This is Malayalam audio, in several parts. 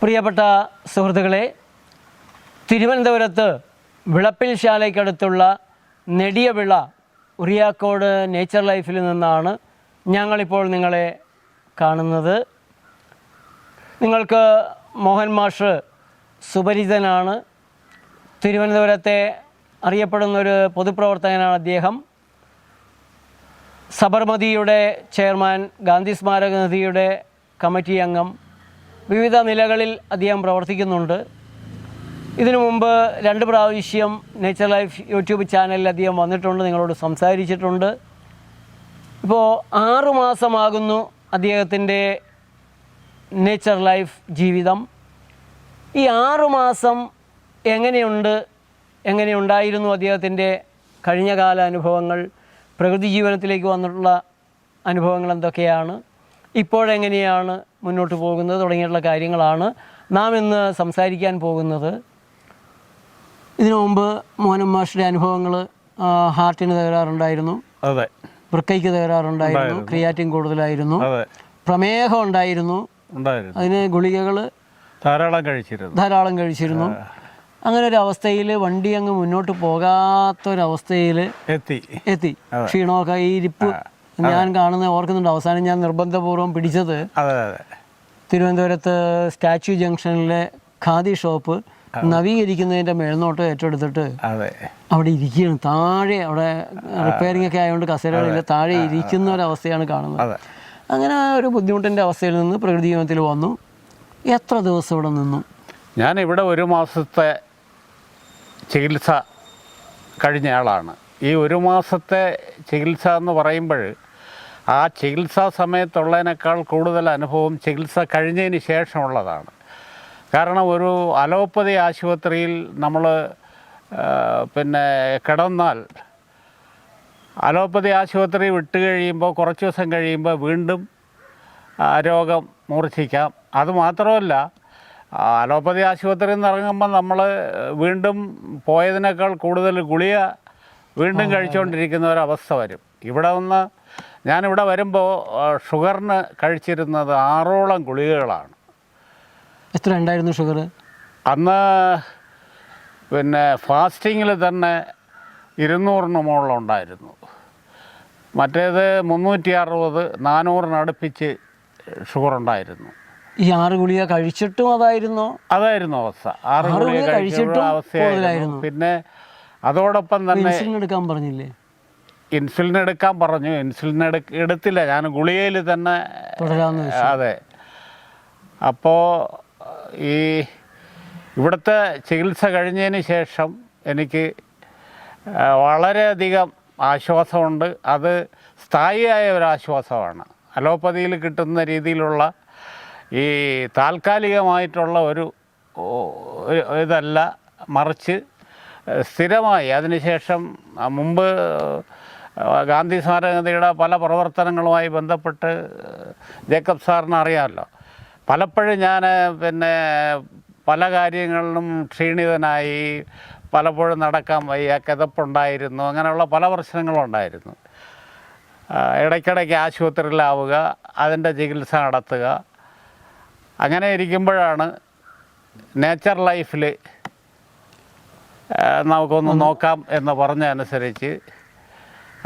പ്രിയപ്പെട്ട സുഹൃത്തുക്കളെ തിരുവനന്തപുരത്ത് വിളപ്പിൽ ശാലയ്ക്കടുത്തുള്ള നെടിയവിള ഉറിയാക്കോട് നേച്ചർ ലൈഫിൽ നിന്നാണ് ഞങ്ങളിപ്പോൾ നിങ്ങളെ കാണുന്നത്. നിങ്ങൾക്ക് മോഹൻ മാഷ് സുപരിചിതനാണ്. തിരുവനന്തപുരത്തെ അറിയപ്പെടുന്നൊരു പൊതുപ്രവർത്തകനാണ് അദ്ദേഹം. സബർമതിയുടെ ചെയർമാൻ ഗാന്ധി സ്മാരക നിധിയുടെ കമ്മിറ്റി അംഗം. വിവിധ നിലകളിൽ അദ്ദേഹം പ്രവർത്തിക്കുന്നുണ്ട്. ഇതിനു മുമ്പ് രണ്ട് പ്രാവശ്യം നേച്ചർ ലൈഫ് യൂട്യൂബ് ചാനലിൽ അദ്ദേഹം വന്നിട്ടുണ്ട് നിങ്ങളോട് സംസാരിച്ചിട്ടുണ്ട്. ഇപ്പോൾ ആറുമാസമാകുന്നു അദ്ദേഹത്തിന്റെ നേച്ചർ ലൈഫ് ജീവിതം. ഈ ആറുമാസം എങ്ങനെയുണ്ട്? എങ്ങനെയുണ്ടായിരുന്നു അദ്ദേഹത്തിന്റെ കഴിഞ്ഞകാല അനുഭവങ്ങൾ? പ്രകൃതി ജീവനത്തിലേക്ക് വന്നിട്ടുള്ള അനുഭവങ്ങൾ എന്തൊക്കെയാണ്? ഇപ്പോഴെങ്ങനെയാണ് മുന്നോട്ട് പോകുന്നത് തുടങ്ങിയിട്ടുള്ള കാര്യങ്ങളാണ് നാം ഇന്ന് സംസാരിക്കാൻ പോകുന്നത്. ഇതിനു മുമ്പ് മോഹനം മാഷിന്റെ അനുഭവങ്ങൾ ഹാർട്ടിന് തകരാറുണ്ടായിരുന്നു. അതെ. വൃക്കയ്ക്ക് തകരാറുണ്ടായിരുന്നു. ക്രിയാറ്റിൻ കൂടുതലായിരുന്നു. പ്രമേഹം ഉണ്ടായിരുന്നു. ഉണ്ടായിരുന്നു. അതിന് ഗുളികകൾ ധാരാളം കഴിച്ചിരുന്നു. ധാരാളം കഴിച്ചിരുന്നു. അങ്ങനെ ഒരു അവസ്ഥയിൽ വണ്ടി അങ്ങ് മുന്നോട്ട് പോകാത്തൊരവസ്ഥയിൽ എത്തി. എത്തി. ക്ഷീണമൊക്കെ ഈ ഇരിപ്പ് ഞാൻ കാണുന്ന ഓർക്കുന്നുണ്ട്? അവസാനം ഞാൻ നിർബന്ധപൂർവം പിടിച്ചത് അതെ അതെ തിരുവനന്തപുരത്ത് സ്റ്റാച്യു ജംഗ്ഷനിലെ ഖാദി ഷോപ്പ് നവീകരിക്കുന്നതിന്റെ മേൽനോട്ടം ഏറ്റെടുത്തിട്ട് അതെ. അവിടെ ഇരിക്കുകയാണ്. താഴെ അവിടെ റിപ്പയറിംഗ് ഒക്കെ ആയതുകൊണ്ട് കസേരകളില്ല താഴെ ഇരിക്കുന്ന ഒരവസ്ഥയാണ് കാണുന്നത്. അതെ. അങ്ങനെ ഒരു ബുദ്ധിമുട്ടിന്റെ അവസ്ഥയിൽ നിന്ന് പ്രകൃതി ജീവിതത്തിൽ വന്നു. എത്ര ദിവസം ഇവിടെ നിന്നു? ഞാൻ ഇവിടെ ഒരു മാസത്തെ ചികിത്സ കഴിഞ്ഞ ആളാണ് ഈ ഒരു മാസത്തെ ചികിത്സ എന്ന് പറയുമ്പോൾ ആ ചികിത്സാ സമയത്തുള്ളതിനേക്കാൾ കൂടുതൽ അനുഭവം ചികിത്സ കഴിഞ്ഞതിന് ശേഷമുള്ളതാണ്. കാരണം ഒരു അലോപ്പതി ആശുപത്രിയിൽ നമ്മൾ പിന്നെ കിടന്നാൽ അലോപ്പതി ആശുപത്രി വിട്ട് കഴിയുമ്പോൾ കുറച്ച് ദിവസം കഴിയുമ്പോൾ വീണ്ടും രോഗം മൂർച്ഛിക്കാം. അതുമാത്രമല്ല അലോപ്പതി ആശുപത്രിയിൽ നിന്ന് ഇറങ്ങുമ്പോൾ നമ്മൾ വീണ്ടും പോയതിനേക്കാൾ കൂടുതൽ ഗുളിക വീണ്ടും കഴിച്ചുകൊണ്ടിരിക്കുന്ന ഒരവസ്ഥ വരും. ഇവിടെ ഒന്ന് ഞാനിവിടെ വരുമ്പോൾ ഷുഗറിന് കഴിച്ചിരുന്നത് ആറോളം ഗുളികകളാണ്. എത്ര ഉണ്ടായിരുന്നു ഷുഗർ? അന്ന് പിന്നെ ഫാസ്റ്റിങ്ങിൽ തന്നെ ഇരുന്നൂറിന് മുകളിൽ ഉണ്ടായിരുന്നു. മറ്റേത് മുന്നൂറ്റി അറുപത് നാനൂറിനടുപ്പിച്ച് ഷുഗർ ഉണ്ടായിരുന്നു. ഈ ആറ് ഗുളിക കഴിച്ചിട്ടും അതായിരുന്നു? അതായിരുന്നു അവസ്ഥ. ആറ് ഗുളിക കഴിച്ചിട്ടും അവസ്ഥയായിരുന്നു. പിന്നെ അതോടൊപ്പം തന്നെ എടുക്കാൻ പറഞ്ഞില്ലേ? ഇൻസുലിൻ എടുക്കാൻ പറഞ്ഞു. ഇൻസുലിൻ എടു എടുത്തില്ല. ഞാൻ ഗുളികയിൽ തന്നെ അതെ. അപ്പോൾ ഈ ഇവിടുത്തെ ചികിത്സ കഴിഞ്ഞതിന് ശേഷം എനിക്ക് വളരെയധികം ആശ്വാസമുണ്ട്. അത് സ്ഥായിയായ ഒരു ആശ്വാസമാണ്. അലോപ്പതിയിൽ കിട്ടുന്ന രീതിയിലുള്ള ഈ താൽക്കാലികമായിട്ടുള്ള ഒരു ഇതല്ല. മറിച്ച് സ്ഥിരമായി. അതിനുശേഷം മുമ്പ് ഗാന്ധി സ്മാരകതയുടെ പല പ്രവർത്തനങ്ങളുമായി ബന്ധപ്പെട്ട് ജേക്കബ് സാറിന് അറിയാമല്ലോ. പലപ്പോഴും ഞാൻ പിന്നെ പല കാര്യങ്ങളിലും ക്ഷീണിതനായി പലപ്പോഴും നടക്കാൻ വയ്യ കിതപ്പുണ്ടായിരുന്നു അങ്ങനെയുള്ള പല പ്രശ്നങ്ങളും ഉണ്ടായിരുന്നു. ആ, ഇടയ്ക്കിടയ്ക്ക് ആശുപത്രിയിലാവുക അതിന്റെ ചികിത്സ നടത്തുക. അങ്ങനെ ഇരിക്കുമ്പോഴാണ് നേച്ചർ ലൈഫിൽ നമുക്കൊന്ന് നോക്കാം എന്ന് പറഞ്ഞ അനുസരിച്ച്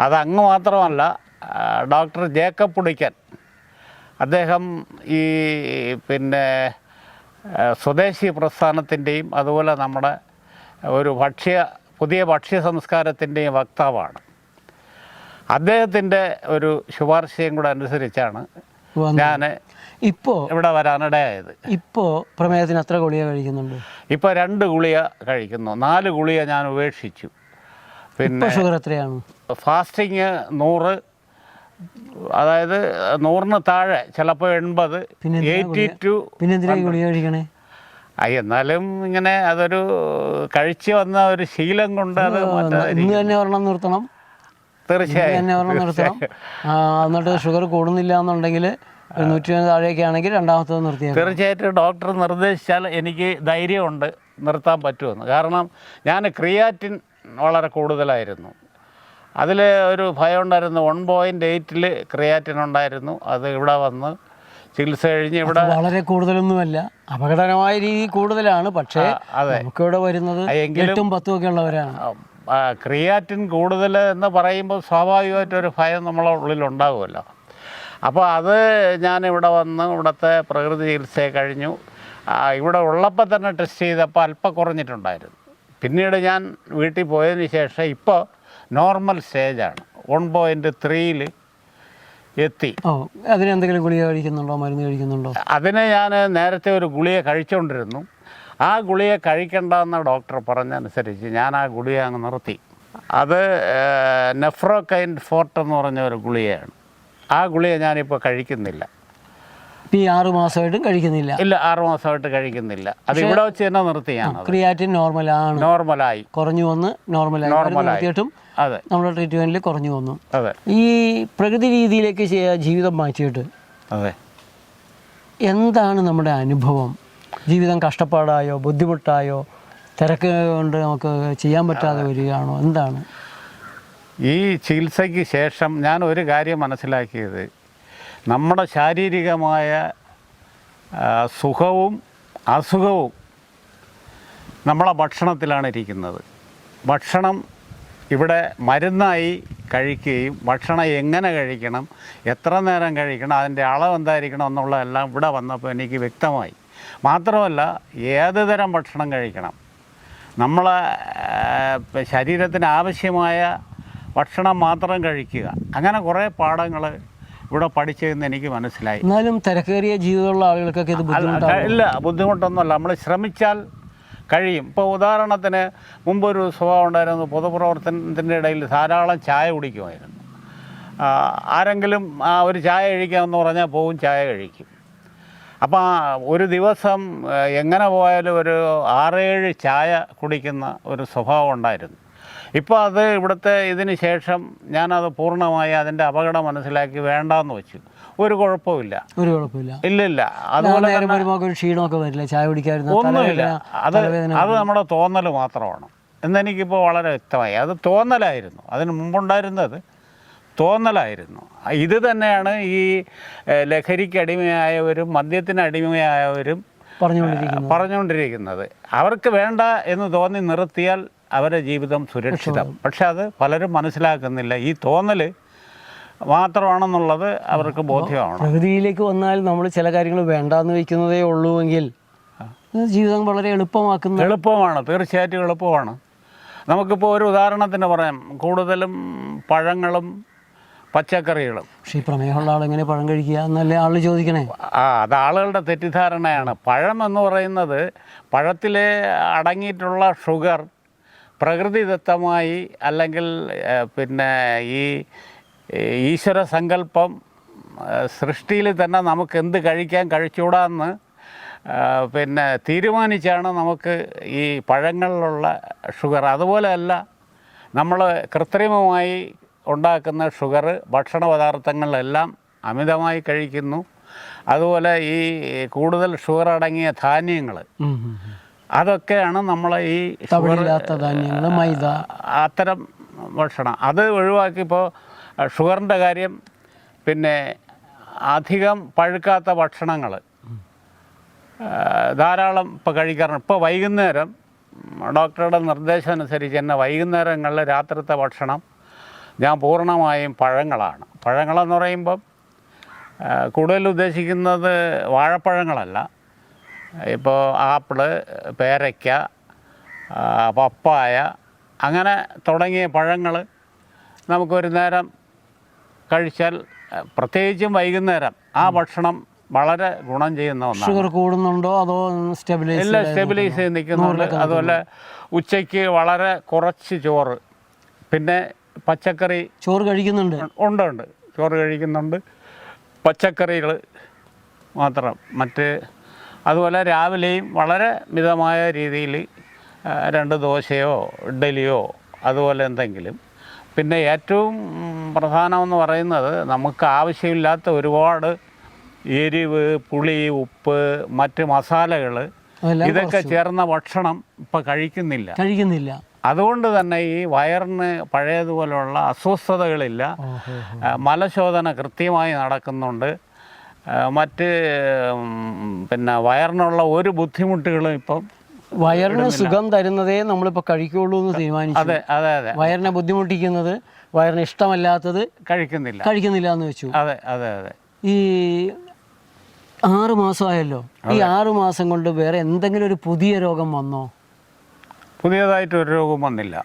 അതങ്ങ് മാത്രമല്ല ഡോക്ടർ ജേക്കബ് പുടിക്കൻ അദ്ദേഹം ഈ പിന്നെ സ്വദേശി പ്രസ്ഥാനത്തിന്റെയും അതുപോലെ നമ്മുടെ ഒരു ഭക്ഷ്യ പുതിയ ഭക്ഷ്യ സംസ്കാരത്തിന്റെയും വക്താവാണ്. അദ്ദേഹത്തിന്റെ ഒരു ശുപാർശയും കൂടെ അനുസരിച്ചാണ് ഞാൻ ഇപ്പോൾ ഇവിടെ വരാനിടയായത്. ഇപ്പോൾ പ്രമേഹത്തിന് എത്ര ഗുളിക കഴിക്കുന്നുണ്ട്? ഇപ്പോൾ രണ്ട് ഗുളിക കഴിക്കുന്നു. നാല് ഗുളിക ഞാൻ ഉപേക്ഷിച്ചു. പിന്നെ ഷുഗർ എത്രയാണ്? ഫാസ്റ്റിങ് നൂറ് അതായത് നൂറിന് താഴെ ചിലപ്പോൾ എൺപത് എയ്റ്റി ടു പിന്നെ ഗുളിക കഴിക്കണേ? എന്നാലും ഇങ്ങനെ അതൊരു കഴിച്ചു വന്ന ഒരു ശീലം കൊണ്ട് അത് ഇന്ന് തന്നെ ഒരെണ്ണം നിർത്തണം. തീർച്ചയായും. തന്നെ ഒരെണ്ണം നിർത്തണം. എന്നിട്ട് ഷുഗർ കൂടുന്നില്ല എന്നുണ്ടെങ്കിൽ നൂറ്റി താഴെയൊക്കെ ആണെങ്കിൽ രണ്ടാമത്തത് നിർത്തിയാൽ തീർച്ചയായിട്ടും ഡോക്ടർ നിർദ്ദേശിച്ചാൽ എനിക്ക് ധൈര്യമുണ്ട് നിർത്താൻ പറ്റുമെന്ന്. കാരണം ഞാൻ ക്രിയാറ്റിൻ വളരെ കൂടുതലായിരുന്നു. അതിൽ ഒരു ഭയം ഉണ്ടായിരുന്നു. വൺ പോയിന്റ് എയ്റ്റിൽ ക്രിയാറ്റിൻ ഉണ്ടായിരുന്നു. അത് ഇവിടെ വന്ന് ചികിത്സ കഴിഞ്ഞ് ഇവിടെ വളരെ കൂടുതലൊന്നുമല്ല. അപകടകരമായ രീതി കൂടുതലാണ്. പക്ഷേ അതെ. നമുക്കിവിടെ വരുന്നത് എട്ടും പത്തും ഒക്കെ ഉള്ളവരാണ്. ക്രിയാറ്റിൻ കൂടുതൽ എന്ന് പറയുമ്പോൾ സ്വാഭാവികമായിട്ടൊരു ഭയം നമ്മളെ ഉള്ളിൽ ഉണ്ടാകുമല്ലോ അപ്പോൾ അത് ഞാൻ ഇവിടെ വന്ന് ഇവിടുത്തെ പ്രകൃതി ചികിത്സയെ കഴിഞ്ഞു. ഇവിടെ ഉള്ളപ്പോൾ തന്നെ ടെസ്റ്റ് ചെയ്തപ്പോൾ അല്പം കുറഞ്ഞിട്ടുണ്ടായിരുന്നു. പിന്നീട് ഞാൻ വീട്ടിൽ പോയതിന് ശേഷം ഇപ്പോൾ നോർമൽ സ്റ്റേജാണ്. വൺ പോയിന്റ് ത്രീയിൽ എത്തി. ഓ അതിന് എന്തെങ്കിലും ഗുളിക കഴിക്കുന്നുണ്ടോ? മരുന്ന് കഴിക്കുന്നുണ്ടോ? അതിനെ ഞാൻ നേരത്തെ ഒരു ഗുളിക കഴിച്ചുകൊണ്ടിരുന്നു ആ ഗുളിക കഴിക്കണ്ടെന്ന് ഡോക്ടർ പറഞ്ഞനുസരിച്ച് ഞാൻ ആ ഗുളിക അങ്ങ് നിർത്തി. അത് നെഫ്രോകൈൻ ഫോർട്ട് എന്ന് പറഞ്ഞ ഒരു ഗുളികയാണ്. ആ ഗുളിക ഞാനിപ്പോൾ കഴിക്കുന്നില്ല. ഈ ആറു മാസമായിട്ടും കഴിക്കുന്നില്ല. ഇല്ല ആറു മാസമായിട്ട് കഴിക്കുന്നില്ല. അത് ഇവിടെ വെച്ച് തന്നെ നിർത്തിയാണ് ക്രിയാറ്റിൻ നോർമലാണ് നോർമലായി. കുറഞ്ഞു വന്ന് നോർമലായി. മരുന്ന് നോർമലായി. നിർത്തിയിട്ടും അതെ നമ്മുടെ ട്രീറ്റ്മെന്റിൽ കുറഞ്ഞു വന്നു. അതെ. ഈ പ്രകൃതി രീതിയിലേക്ക് ചെയ്യാ ജീവിതം മാറ്റിയിട്ട് അതെ. എന്താണ് നമ്മുടെ അനുഭവം? ജീവിതം കഷ്ടപ്പാടായോ ബുദ്ധിമുട്ടായോ തിരക്ക് കൊണ്ട് നമുക്ക് ചെയ്യാൻ പറ്റാതെ വരികയാണോ? എന്താണ്? ഈ ചികിത്സയ്ക്ക് ശേഷം ഞാൻ ഒരു കാര്യം മനസ്സിലാക്കിയത്. നമ്മുടെ ശാരീരികമായ സുഖവും അസുഖവും നമ്മളെ ഭക്ഷണത്തിലാണ് ഇരിക്കുന്നത്. ഭക്ഷണം ഇവിടെ മരുന്നായി കഴിക്കുകയും ഭക്ഷണം എങ്ങനെ കഴിക്കണം എത്ര നേരം കഴിക്കണം അതിന്റെ അളവ് എന്തായിരിക്കണം എന്നുള്ളതെല്ലാം ഇവിടെ വന്നപ്പോൾ എനിക്ക് വ്യക്തമായി. മാത്രമല്ല ഏത് തരം ഭക്ഷണം കഴിക്കണം? നമ്മളെ ശരീരത്തിന് ആവശ്യമായ ഭക്ഷണം മാത്രം കഴിക്കുക. അങ്ങനെ കുറേ പാഠങ്ങൾ ഇവിടെ പഠിച്ചതെന്ന് എനിക്ക് മനസ്സിലായി. എന്നാലും തിരക്കേറിയ ജീവിതമുള്ള ആളുകൾക്കൊക്കെ ഇത് ഇല്ല ബുദ്ധിമുട്ടൊന്നുമല്ല. നമ്മൾ ശ്രമിച്ചാൽ കഴിയും. ഇപ്പോൾ ഉദാഹരണത്തിന് മുമ്പൊരു സ്വഭാവം ഉണ്ടായിരുന്നു പൊതുപ്രവർത്തനത്തിന്റെ ഇടയിൽ ധാരാളം ചായ കുടിക്കുമായിരുന്നു. ആരെങ്കിലും ഒരു ചായ കഴിക്കാമെന്ന് പറഞ്ഞാൽ പോവും ചായ കഴിക്കും. അപ്പോൾ ഒരു ദിവസം എങ്ങനെ പോയാലും ഒരു ആറേഴ് ചായ കുടിക്കുന്ന ഒരു സ്വഭാവം ഉണ്ടായിരുന്നു. ഇപ്പോൾ അത് ഇവിടുത്തെ ഇതിന് ശേഷം ഞാനത് പൂർണമായി അതിന്റെ അപകടം മനസ്സിലാക്കി വേണ്ടാന്ന് വെച്ചു. ഒരു കുഴപ്പമില്ല ഒരു കുഴപ്പമില്ല ഇല്ല ഇല്ല അതുപോലെ ഒരു ക്ഷീണമൊക്കെ വരില്ല? ചായ കുടിക്കാതിരുന്ന ഒന്നുമില്ല. അത് അത് നമ്മുടെ തോന്നൽ മാത്രമാണ്. എന്നെനിക്കിപ്പോൾ വളരെ വ്യക്തമായി അത് തോന്നലായിരുന്നു. അതിന് മുമ്പുണ്ടായിരുന്നത് തോന്നലായിരുന്നു. ഇത് തന്നെയാണ് ഈ ലഹരിക്ക് അടിമയായവരും മദ്യത്തിന് അടിമയായവരും പറഞ്ഞുകൊണ്ടിരിക്കുന്നത്. പറഞ്ഞുകൊണ്ടിരിക്കുന്നത്. അവർക്ക് വേണ്ട എന്ന് തോന്നി നിർത്തിയാൽ അവരുടെ ജീവിതം സുരക്ഷിതം. പക്ഷെ അത് പലരും മനസ്സിലാക്കുന്നില്ല. ഈ തോന്നൽ മാത്രമാണെന്നുള്ളത് അവർക്ക് ബോധ്യമാണ്. പ്രകൃതിയിലേക്ക് വന്നാൽ നമ്മൾ ചില കാര്യങ്ങൾ വേണ്ടാന്ന് വെക്കുന്നതേ ഉള്ളൂവെങ്കിൽ ജീവിതം വളരെ എളുപ്പമാക്കുന്ന എളുപ്പമാണ് തീർച്ചയായിട്ടും എളുപ്പമാണ്. നമുക്കിപ്പോൾ ഒരു ഉദാഹരണത്തിന് പറയാം കൂടുതലും പഴങ്ങളും പച്ചക്കറികളും. പക്ഷേ ഈ പ്രമേഹമുള്ള ആൾ എങ്ങനെ പഴം കഴിക്കുക എന്നല്ലേ ആൾ ചോദിക്കണേ? ആ അത് ആളുകളുടെ തെറ്റിദ്ധാരണയാണ്. പഴം എന്ന് പറയുന്നത് പഴത്തിലെ അടങ്ങിയിട്ടുള്ള ഷുഗർ പ്രകൃതിദത്തമായി അല്ലെങ്കിൽ പിന്നെ ഈ ഈശ്വര സങ്കല്പം സൃഷ്ടിയിൽ തന്നെ നമുക്ക് എന്ത് കഴിക്കാൻ കഴിച്ചുകൂടാന്ന് പിന്നെ തീരുമാനിച്ചാണ് നമുക്ക് ഈ പഴങ്ങളിലുള്ള ഷുഗർ. അതുപോലെയല്ല നമ്മൾ കൃത്രിമമായി ഉണ്ടാക്കുന്ന ഷുഗർ ഭക്ഷണ പദാർത്ഥങ്ങളിലെല്ലാം അമിതമായി കഴിക്കുന്നു. അതുപോലെ ഈ കൂടുതൽ ഷുഗർ അടങ്ങിയ ധാന്യങ്ങൾ. അതൊക്കെയാണ് നമ്മളെ ഈ ഷുഗർ ധാന്യങ്ങൾ മൈദ. അത്തരം ഭക്ഷണം. അത് ഒഴിവാക്കിയപ്പോൾ ഷുഗറിന്റെ കാര്യം പിന്നെ അധികം പഴുക്കാത്ത ഭക്ഷണങ്ങൾ. ധാരാളം ഇപ്പോൾ കഴിക്കാറുണ്ട്. ഇപ്പോൾ വൈകുന്നേരം ഡോക്ടറുടെ നിർദ്ദേശം അനുസരിച്ച് തന്നെ വൈകുന്നേരങ്ങളിൽ രാത്രിത്തെ ഭക്ഷണം ഞാൻ പൂർണമായും പഴങ്ങളാണ്. പഴങ്ങളെന്ന് പറയുമ്പം കൂടുതൽ ഉദ്ദേശിക്കുന്നത് വാഴപ്പഴങ്ങളല്ല. ഇപ്പോൾ ആപ്പിൾ പേരയ്ക്ക പപ്പായ അങ്ങനെ തുടങ്ങിയ പഴങ്ങൾ നമുക്കൊരു നേരം കഴിച്ചാൽ പ്രത്യേകിച്ചും വൈകുന്നേരം ആ ഭക്ഷണം വളരെ ഗുണം ചെയ്യുന്ന ഒന്നാണ്. ഷുഗർ കൂടുന്നുണ്ടോ അതോ സ്റ്റെബിലൈസ് എല്ലാം സ്റ്റെബിലൈസ് ചെയ്ത് നിൽക്കുന്നുണ്ട് അതുപോലെ ഉച്ചയ്ക്ക് വളരെ കുറച്ച് ചോറ് പിന്നെ പച്ചക്കറി ചോറ് കഴിക്കുന്നുണ്ട്? ഉണ്ട് ഉണ്ട്. ചോറ് കഴിക്കുന്നുണ്ട്. പച്ചക്കറികൾ മാത്രം. മറ്റ് അതുപോലെ രാവിലെയും വളരെ മിതമായ രീതിയിൽ രണ്ട് ദോശയോ ഇഡ്ഡലിയോ അതുപോലെ എന്തെങ്കിലും പിന്നെ ഏറ്റവും പ്രധാനമെന്ന് പറയുന്നത് നമുക്ക് ആവശ്യമില്ലാത്ത ഒരുപാട് എരിവ് പുളി ഉപ്പ് മറ്റ് മസാലകൾ ഇതൊക്കെ ചേർന്ന ഭക്ഷണം ഇപ്പം കഴിക്കുന്നില്ല. കഴിക്കുന്നില്ല. അതുകൊണ്ട് തന്നെ ഈ വയറിന് പഴയതുപോലുള്ള അസ്വസ്ഥതകളില്ല. മലശോധന കൃത്യമായി നടക്കുന്നുണ്ട്. മറ്റ് പിന്നെ വയറിനുള്ള ഒരു ബുദ്ധിമുട്ടുകളും ഇപ്പം വയറിന് സുഖം തരുന്നതേ നമ്മളിപ്പോൾ കഴിക്കുള്ളൂ എന്ന് തീരുമാനിച്ചു. അതെ അതെ അതെ. വയറിനെ ബുദ്ധിമുട്ടിക്കുന്നത് വയറിന് ഇഷ്ടമല്ലാത്തത് കഴിക്കുന്നില്ല. കഴിക്കുന്നില്ല എന്ന് വെച്ചു. അതെ അതെ അതെ. ഈ ആറ് മാസമായല്ലോ. ഈ ആറ് മാസം കൊണ്ട് വേറെ എന്തെങ്കിലും ഒരു പുതിയ രോഗം വന്നോ? പുതിയതായിട്ട് ഒരു രോഗം വന്നില്ല.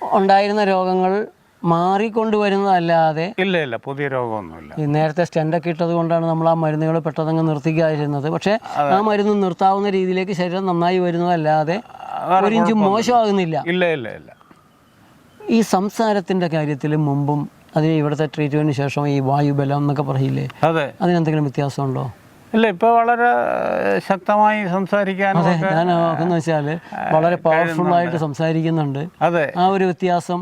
ഉണ്ടായിരുന്ന രോഗങ്ങൾ മാറിക്കൊണ്ടുവരുന്നതല്ലാതെ ഇല്ല ഇല്ല പുതിയ രോഗമൊന്നുമില്ല. ഈ നേരത്തെ സ്റ്റെൻഡൊക്കെ ഇട്ടത് കൊണ്ടാണ് നമ്മൾ ആ മരുന്നുകൾ പെട്ടെന്നങ്ങ് നിർത്തിക്കാതിരുന്നത്. പക്ഷേ ആ മരുന്ന് നിർത്താവുന്ന രീതിയിലേക്ക് ശരീരം നന്നായി വരുന്നതല്ലാതെ ഒരിഞ്ചും ഒരു ഇഞ്ച് മോശമാകുന്നില്ല. ഇല്ല ഇല്ല ഇല്ല. ഈ സംസാരത്തിന്റെ കാര്യത്തിൽ മുമ്പും അതിന് ഇവിടുത്തെ ട്രീറ്റ്മെന്റിന് ശേഷം ഈ വായുബലം എന്നൊക്കെ പറയില്ലേ? അതെ. അതിനെന്തെങ്കിലും വ്യത്യാസമുണ്ടോ? ഇല്ല ഇപ്പൊ വളരെ ശക്തമായി സംസാരിക്കാൻ ഞാൻ വെച്ചാൽ വളരെ പവർഫുൾ ആയിട്ട് സംസാരിക്കുന്നുണ്ട്. അതെ. ആ ഒരു വ്യത്യാസം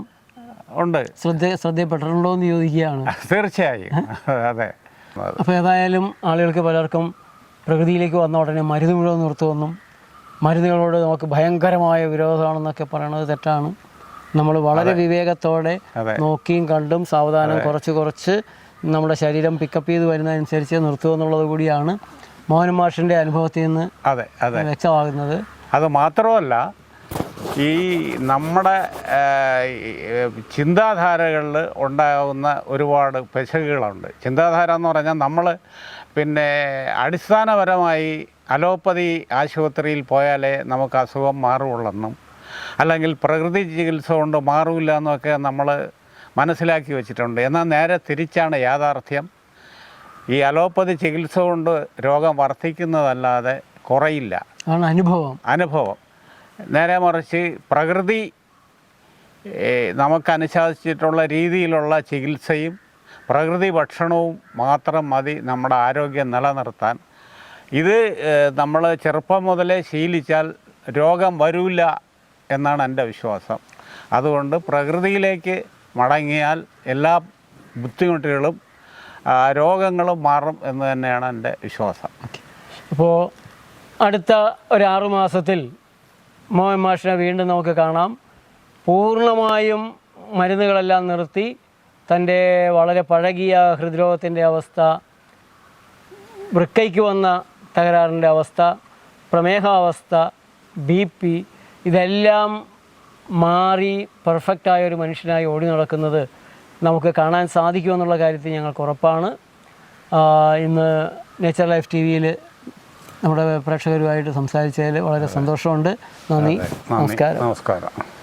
ഉണ്ട്. ശ്രദ്ധ ശ്രദ്ധയപ്പെട്ടിട്ടുണ്ടോ എന്ന് ചോദിക്കുകയാണ് തീർച്ചയായും. അതെ. അപ്പോൾ ഏതായാലും ആളുകൾക്ക് പലർക്കും പ്രകൃതിയിലേക്ക് വന്ന ഉടനെ മരുന്ന് മുഴുവൻ നിർത്തുമെന്നും മരുന്നുകളോട് നമുക്ക് ഭയങ്കരമായ വിരോധമാണെന്നൊക്കെ പറയണത് തെറ്റാണ്. നമ്മൾ വളരെ വിവേകത്തോടെ. നോക്കിയും കണ്ടും സാവധാനം കുറച്ച് കുറച്ച് നമ്മുടെ ശരീരം പിക്കപ്പ് ചെയ്ത് വരുന്നതനുസരിച്ച് നിർത്തുക എന്നുള്ളത് കൂടിയാണ് മോഹൻ മാഷിന്റെ അനുഭവത്തിൽ നിന്ന് അതെ അതെ. വ്യക്തമാകുന്നത്. അത് മാത്രമല്ല ഈ നമ്മുടെ ചിന്താധാരകളിൽ ഉണ്ടാകുന്ന ഒരുപാട് പെശകുകളുണ്ട്. ചിന്താധാര എന്ന് പറഞ്ഞാൽ നമ്മൾ പിന്നെ അടിസ്ഥാനപരമായി അലോപ്പതി ആശുപത്രിയിൽ പോയാലേ നമുക്ക് അസുഖം മാറുള്ളെന്നും അല്ലെങ്കിൽ പ്രകൃതി ചികിത്സ കൊണ്ട് മാറില്ല എന്നൊക്കെ നമ്മൾ മനസ്സിലാക്കി വെച്ചിട്ടുണ്ട്. എന്നാൽ നേരെ തിരിച്ചാണ് യാഥാർത്ഥ്യം. ഈ അലോപ്പതി ചികിത്സ കൊണ്ട് രോഗം വർദ്ധിക്കുന്നതല്ലാതെ കുറയില്ല. അനുഭവം. അനുഭവം. നേരെ മറിച്ച് പ്രകൃതി നമുക്കനുശാസിച്ചിട്ടുള്ള രീതിയിലുള്ള ചികിത്സയും പ്രകൃതി ഭക്ഷണവും മാത്രം മതി നമ്മുടെ ആരോഗ്യം നിലനിർത്താൻ. ഇത് നമ്മൾ ചെറുപ്പം മുതലേ ശീലിച്ചാൽ രോഗം വരില്ല എന്നാണ് എന്റെ വിശ്വാസം. അതുകൊണ്ട് പ്രകൃതിയിലേക്ക് മടങ്ങിയാൽ എല്ലാ ബുദ്ധിമുട്ടുകളും രോഗങ്ങളും മാറും എന്ന് തന്നെയാണ് എന്റെ വിശ്വാസം. അപ്പോൾ അടുത്ത ഒരു ആറു മാസത്തിൽ മോഹൻ മാഷിനെ വീണ്ടും നമുക്ക് കാണാം. പൂർണമായും മരുന്നുകളെല്ലാം നിർത്തി തന്റെ വളരെ പഴകിയ ഹൃദ്രോഗത്തിന്റെ അവസ്ഥ വൃക്കയ്ക്ക് വന്ന തകരാറിന്റെ അവസ്ഥ പ്രമേഹാവസ്ഥ ബി പി ഇതെല്ലാം മാറി പെർഫെക്റ്റായ ഒരു മനുഷ്യനായി ഓടി നടക്കുന്നത് നമുക്ക് കാണാൻ സാധിക്കുമെന്നുള്ള കാര്യത്തിൽ ഞങ്ങൾക്ക് ഉറപ്പാണ്. ഇന്ന് നേച്ചർ ലൈഫ് ടി വിയിൽ നമ്മുടെ പ്രേക്ഷകരുമായിട്ട് സംസാരിച്ചതിൽ വളരെ സന്തോഷമുണ്ട്. നന്ദി. നന്ദി. നമസ്കാരം. നമസ്കാരം.